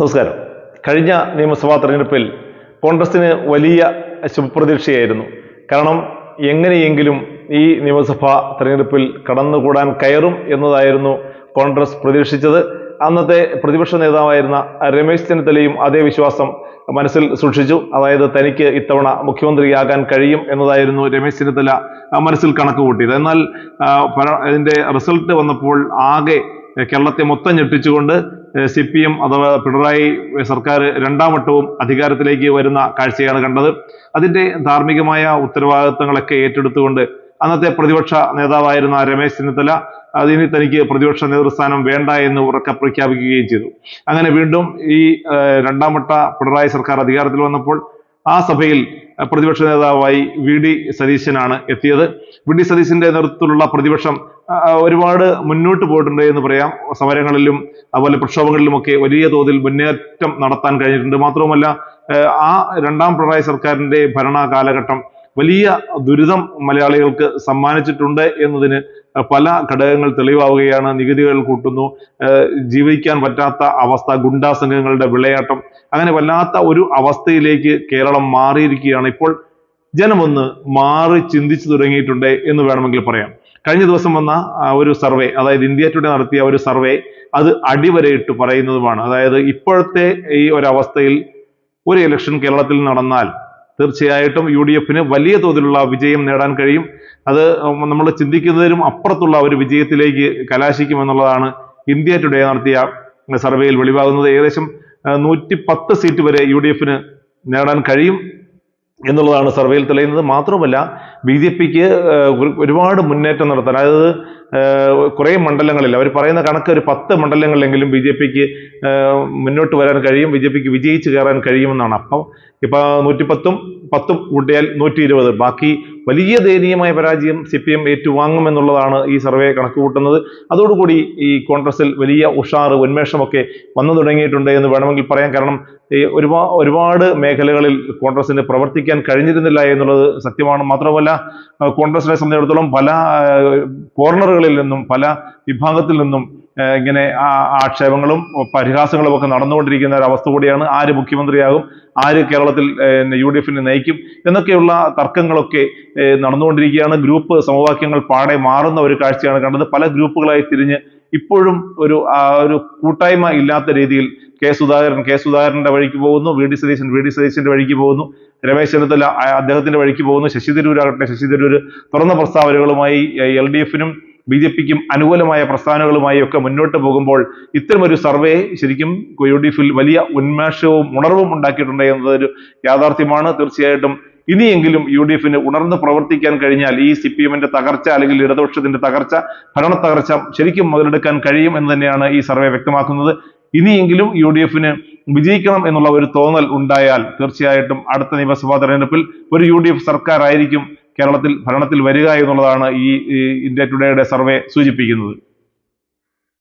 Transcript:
നമസ്കാരം. കഴിഞ്ഞ നിയമസഭാ തെരഞ്ഞെടുപ്പിൽ കോൺഗ്രസിന് വലിയ ശുഭപ്രതീക്ഷയായിരുന്നു. കാരണം എങ്ങനെയെങ്കിലും ഈ നിയമസഭാ തെരഞ്ഞെടുപ്പിൽ കടന്നുകൂടാൻ കയറും എന്നതായിരുന്നു കോൺഗ്രസ് പ്രതീക്ഷിച്ചത്. അന്നത്തെ പ്രതിപക്ഷ നേതാവായിരുന്ന രമേശ് ചെന്നിത്തലയും അതേ വിശ്വാസം മനസ്സിൽ സൂക്ഷിച്ചു. അതായത് തനിക്ക് ഇത്തവണ മുഖ്യമന്ത്രിയാകാൻ കഴിയും എന്നതായിരുന്നു രമേശ് ചെന്നിത്തല മനസ്സിൽ കണക്ക് കൂട്ടിയത്. എന്നാൽ അതിന്റെ റിസൾട്ട് വന്നപ്പോൾ ആകെ കേരളത്തെ മൊത്തം ഞെട്ടിച്ചുകൊണ്ട് സി പി എം അഥവാ പിണറായി സർക്കാർ രണ്ടാം വട്ടവും അധികാരത്തിലേക്ക് വരുന്ന കാഴ്ചയാണ് കണ്ടത്. അതിന്റെ ധാർമ്മികമായ ഉത്തരവാദിത്തങ്ങളൊക്കെ ഏറ്റെടുത്തുകൊണ്ട് അന്നത്തെ പ്രതിപക്ഷ നേതാവായിരുന്ന രമേശ് ചെന്നിത്തല അതിന് തനിക്ക് പ്രതിപക്ഷ നേതൃസ്ഥാനം വേണ്ട എന്ന് ഉറക്കെ പ്രഖ്യാപിക്കുകയും ചെയ്തു. അങ്ങനെ വീണ്ടും ഈ രണ്ടാം വട്ട പിണറായി സർക്കാർ അധികാരത്തിൽ വന്നപ്പോൾ ആ സഭയിൽ പ്രതിപക്ഷ നേതാവായി വി ഡി സതീശനാണ് എത്തിയത്. വി ഡി സതീശന്റെ നേതൃത്വത്തിലുള്ള പ്രതിപക്ഷം ഒരുപാട് മുന്നോട്ട് പോയിട്ടുണ്ട് എന്ന് പറയാം. സമരങ്ങളിലും അതുപോലെ പ്രക്ഷോഭങ്ങളിലുമൊക്കെ വലിയ തോതിൽ മുന്നേറ്റം നടത്താൻ കഴിഞ്ഞിട്ടുണ്ട്. മാത്രവുമല്ല ആ രണ്ടാം പിണറായി സർക്കാരിന്റെ ഭരണ കാലഘട്ടം വലിയ ദുരിതം മലയാളികൾക്ക് സമ്മാനിച്ചിട്ടുണ്ട് എന്നതിന് പല ഘടകങ്ങൾ തെളിവാവുകയാണ്. നികുതികൾ കൂട്ടുന്നു. ജീവിക്കാൻ പറ്റാത്ത അവസ്ഥ ഗുണ്ടാ സംഘങ്ങളുടെ വിളയാട്ടം. അങ്ങനെ വല്ലാത്ത ഒരു അവസ്ഥയിലേക്ക് കേരളം മാറിയിരിക്കുകയാണ്. ഇപ്പോൾ ജനമൊന്ന് മാറി ചിന്തിച്ചു തുടങ്ങിയിട്ടുണ്ട് എന്ന് വേണമെങ്കിൽ പറയാം. കഴിഞ്ഞ ദിവസം വന്ന ഒരു സർവേ അതായത് ഇന്ത്യ ടുഡേ നടത്തിയ ഒരു സർവേ അത് അടിവരയിട്ട് പറയുന്നതുമാണ്. അതായത് ഇപ്പോഴത്തെ ഈ ഒരവസ്ഥയിൽ ഒരു ഇലക്ഷൻ കേരളത്തിൽ നടന്നാൽ തീർച്ചയായിട്ടും യു ഡി എഫിന് വലിയ തോതിലുള്ള വിജയം നേടാൻ കഴിയും. അത് നമ്മൾ ചിന്തിക്കുന്നതിനും അപ്പുറത്തുള്ള ഒരു വിജയത്തിലേക്ക് കലാശിക്കുമെന്നുള്ളതാണ് ഇന്ത്യ ടുഡേ നടത്തിയ സർവേയിൽ വെളിവാകുന്നത്. ഏകദേശം നൂറ്റി പത്ത് സീറ്റ് വരെ യു ഡി എഫിന് നേടാൻ കഴിയും. എന്നുള്ളതാണ് സർവേയിൽ തെളിയുന്നത്. മാത്രമല്ല ബി ജെ പിക്ക് ഒരുപാട് മുന്നേറ്റം നടത്താൻ അതായത് കുറേ മണ്ഡലങ്ങളിൽ അവർ പറയുന്ന കണക്ക് ഒരു പത്ത് മണ്ഡലങ്ങളിലെങ്കിലും ബി ജെ പിക്ക് മുന്നോട്ട് വരാൻ കഴിയും ബി ജെ പിക്ക് വിജയിച്ച് കയറാൻ കഴിയുമെന്നാണ്. അപ്പം ഇപ്പൊ നൂറ്റിപ്പത്തും പത്തും കൂട്ടിയാൽ നൂറ്റി ഇരുപത് ബാക്കി വലിയ ദയനീയമായ പരാജയം സി പി എം ഏറ്റുവാങ്ങുമെന്നുള്ളതാണ് ഈ സർവേ കണക്ക് കൂട്ടുന്നത് അതോടുകൂടി ഈ കോൺഗ്രസിൽ വലിയ ഉഷാറ് ഉന്മേഷമൊക്കെ വന്നു തുടങ്ങിയിട്ടുണ്ട് എന്ന് വേണമെങ്കിൽ പറയാം. കാരണം ഈ ഒരുപാ ഒരുപാട് മേഖലകളിൽ കോൺഗ്രസിന് പ്രവർത്തിക്കാൻ കഴിഞ്ഞിരുന്നില്ല എന്നുള്ളത് സത്യമാണ്. മാത്രമല്ല കോൺഗ്രസിനെ സംബന്ധിച്ചിടത്തോളം പല കോർണറുകളിൽ നിന്നും പല വിഭാഗത്തിൽ നിന്നും ഇങ്ങനെ ആക്ഷേപങ്ങളും പരിഹാസങ്ങളും ഒക്കെ നടന്നുകൊണ്ടിരിക്കുന്ന ഒരു അവസ്ഥ കൂടിയാണ് ആര് മുഖ്യമന്ത്രിയാകും ആര് കേരളത്തിൽ യു ഡി എഫിനെ നയിക്കും എന്നൊക്കെയുള്ള തർക്കങ്ങളൊക്കെ നടന്നുകൊണ്ടിരിക്കുകയാണ്. ഗ്രൂപ്പ് സമവാക്യങ്ങൾ പാടെ മാറുന്ന ഒരു കാഴ്ചയാണ് കണ്ടത്. പല ഗ്രൂപ്പുകളായി തിരിഞ്ഞ് ഇപ്പോഴും ഒരു ഒരു കൂട്ടായ്മ ഇല്ലാത്ത രീതിയിൽ കെ സുധാകരൻ കെ സുധാകരന്റെ വഴിക്ക് പോകുന്നു V D Satheesan V D സതീശന്റെ വഴിക്ക് പോകുന്നു രമേശ് ചെന്നിത്തല അദ്ദേഹത്തിന്റെ വഴിക്ക് പോകുന്നു ശശി തരൂർ ആകട്ടെ ശശി തരൂർ തുറന്ന പ്രസ്താവനകളുമായി എൽ ഡി എഫിനും ബി ജെ പിക്കും അനുകൂലമായ പ്രസ്ഥാനങ്ങളുമായി ഒക്കെ മുന്നോട്ട് പോകുമ്പോൾ ഇത്തരമൊരു സർവേ ശരിക്കും യു ഡി എഫിൽ വലിയ ഉന്മേഷവും ഉണർവും ഉണ്ടാക്കിയിട്ടുണ്ട് എന്നതൊരു യാഥാർത്ഥ്യമാണ്. തീർച്ചയായിട്ടും ഇനിയെങ്കിലും യു ഡി എഫിന് ഉണർന്ന് പ്രവർത്തിക്കാൻ കഴിഞ്ഞാൽ ഈ സി പി എമ്മിന്റെ തകർച്ച അല്ലെങ്കിൽ ഇടതുപക്ഷത്തിന്റെ തകർച്ച ഭരണ തകർച്ച ശരിക്കും മുതലെടുക്കാൻ കഴിയും എന്ന് തന്നെയാണ് ഈ സർവേ വ്യക്തമാക്കുന്നത്. ഇനിയെങ്കിലും യു ഡി എഫിന് വിജയിക്കണം എന്നുള്ള ഒരു തോന്നൽ ഉണ്ടായാൽ തീർച്ചയായിട്ടും അടുത്ത നിയമസഭാ തെരഞ്ഞെടുപ്പിൽ ഒരു യു ഡി എഫ് സർക്കാരായിരിക്കും കേരളത്തിൽ ഭരണത്തിൽ വരിക എന്നുള്ളതാണ് ഈ ഇന്ത്യ ടുഡേയുടെ സർവേ സൂചിപ്പിക്കുന്നത്.